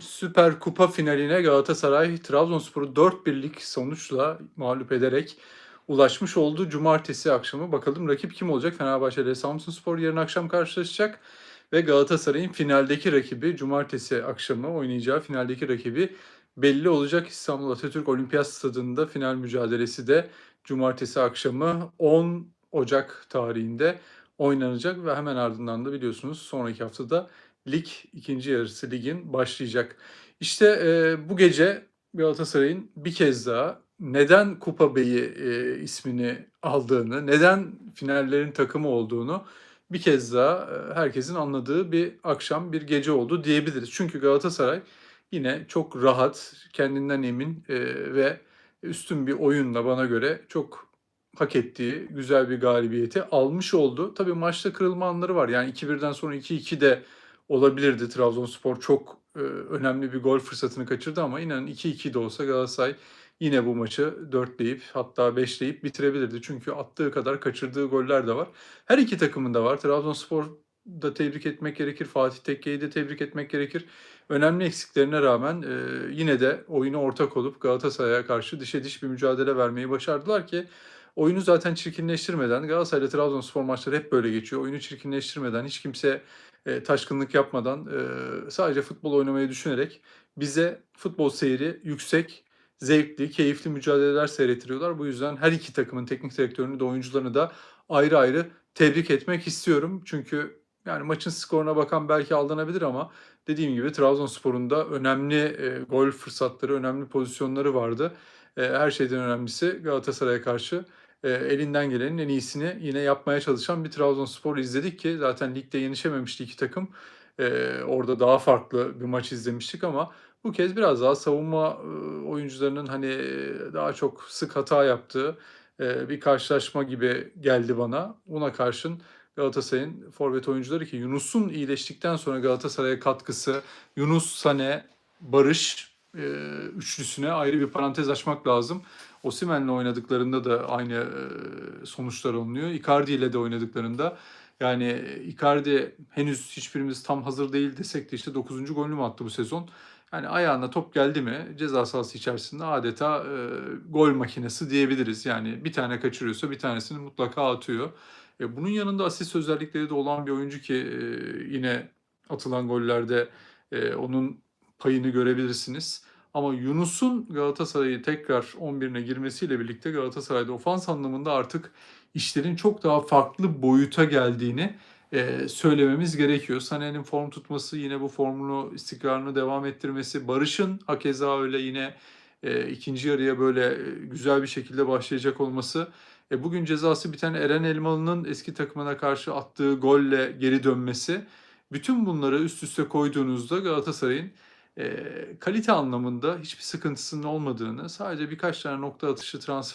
Süper Kupa finaline Galatasaray Trabzonspor'u 4-1'lik sonuçla mağlup ederek ulaşmış oldu. Cumartesi akşamı bakalım rakip kim olacak? Fenerbahçe ile Samsunspor yarın akşam karşılaşacak ve Galatasaray'ın finaldeki rakibi cumartesi akşamı oynayacağı finaldeki rakibi belli olacak. İstanbul Atatürk Olimpiyat Stadında final mücadelesi de cumartesi akşamı 10 Ocak tarihinde oynanacak ve hemen ardından da biliyorsunuz sonraki haftada lig ikinci yarısı ligin başlayacak. İşte e, bu gece Galatasaray'ın bir kez daha neden Kupa Bey'i e, ismini aldığını, neden finallerin takımı olduğunu bir kez daha e, herkesin anladığı bir akşam, bir gece oldu diyebiliriz. Çünkü Galatasaray yine çok rahat, kendinden emin e, ve üstün bir oyunla bana göre çok hak ettiği güzel bir galibiyeti almış oldu. Tabii maçta kırılma anları var. Yani 2-1'den sonra 2-2 de olabilirdi. Trabzonspor çok e, önemli bir gol fırsatını kaçırdı ama inanın 2-2 de olsa Galatasaray yine bu maçı 4'leyip hatta 5'leyip bitirebilirdi. Çünkü attığı kadar kaçırdığı goller de var. Her iki takımın da var. Trabzonspor da tebrik etmek gerekir. Fatih Tekke'yi de tebrik etmek gerekir. Önemli eksiklerine rağmen e, yine de oyuna ortak olup Galatasaray'a karşı dişe diş bir mücadele vermeyi başardılar ki oyunu zaten çirkinleştirmeden Galatasaray ile Trabzonspor maçları hep böyle geçiyor. Oyunu çirkinleştirmeden hiç kimse e, taşkınlık yapmadan e, sadece futbol oynamayı düşünerek bize futbol seyri yüksek, zevkli, keyifli mücadeleler seyrettiriyorlar. Bu yüzden her iki takımın teknik direktörünü de oyuncularını da ayrı ayrı tebrik etmek istiyorum. Çünkü yani maçın skoruna bakan belki aldanabilir ama dediğim gibi Trabzonspor'un da önemli e, gol fırsatları, önemli pozisyonları vardı. E, her şeyden önemlisi Galatasaray'a karşı e, elinden gelenin en iyisini yine yapmaya çalışan bir Trabzonspor izledik ki zaten ligde yenişememişti iki takım. E, orada daha farklı bir maç izlemiştik ama bu kez biraz daha savunma e, oyuncularının hani daha çok sık hata yaptığı e, bir karşılaşma gibi geldi bana. Buna karşın Galatasaray'ın forvet oyuncuları ki Yunus'un iyileştikten sonra Galatasaray'a katkısı, Yunus, Sane, Barış e, üçlüsüne ayrı bir parantez açmak lazım. Osimhen'le oynadıklarında da aynı e, sonuçlar alınıyor. Icardi ile de oynadıklarında yani Icardi henüz hiçbirimiz tam hazır değil desek de işte 9. golünü attı bu sezon? Yani ayağına top geldi mi ceza sahası içerisinde adeta e, gol makinesi diyebiliriz. Yani bir tane kaçırıyorsa bir tanesini mutlaka atıyor. E, bunun yanında asist özellikleri de olan bir oyuncu ki e, yine atılan gollerde e, onun payını görebilirsiniz. Ama Yunus'un Galatasaray'ı tekrar 11'ine girmesiyle birlikte Galatasaray'da ofans anlamında artık işlerin çok daha farklı boyuta geldiğini e, söylememiz gerekiyor. Sané'nin form tutması, yine bu formunu, istikrarını devam ettirmesi, Barış'ın hakeza öyle yine e, ikinci yarıya böyle e, güzel bir şekilde başlayacak olması. E, bugün cezası biten Eren Elmalı'nın eski takımına karşı attığı golle geri dönmesi. Bütün bunları üst üste koyduğunuzda Galatasaray'ın e, kalite anlamında hiçbir sıkıntısının olmadığını, sadece birkaç tane nokta atışı transfer